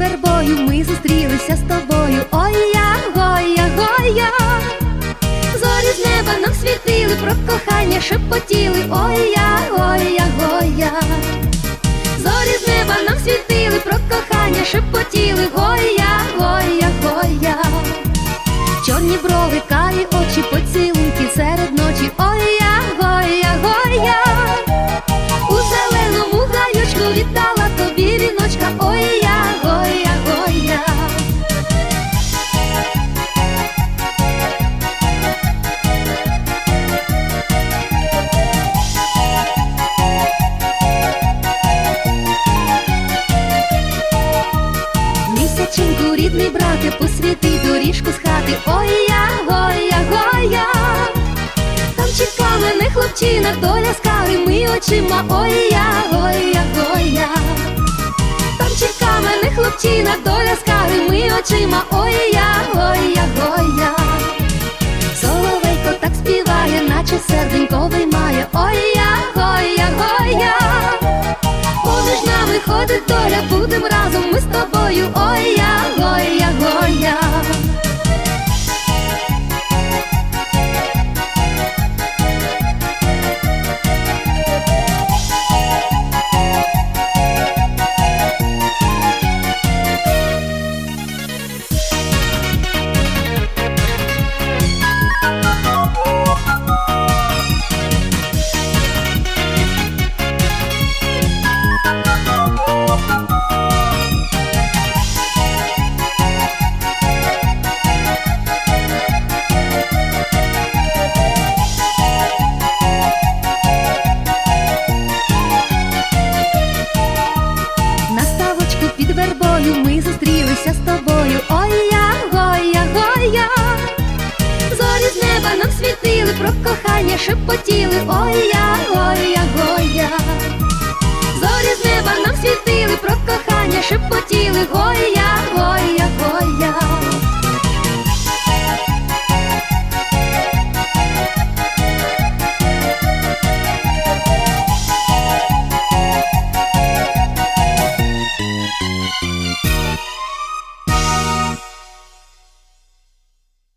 вербою ми зустрілися з тобою. Ой я, гоя, гоя. Зорі з неба нам світили, про кохання шепотіли. Ой я, гоя, гоя. Зорі з неба нам світили, про кохання шепотіли. Гоя, гоя, гоя. Чорні брови, карі очі, поцілунки серед ночі. Ой я, гоя, гоя. У зеленому гаючку віддала рідний брате, посвіти доріжку з хати. Ой я, гоя, гоя. Там чекав мене хлопчина, доля з ми очима. Ой я, гоя, гоя. Там чекав мене хлопчина, доля з ми очима. Ой я, ой я, ой Соловейко зустрілися з тобою. Ой я, гоя, гоя. Зорі з неба нам світили, про кохання шепотіли. Ой я, ой гоя.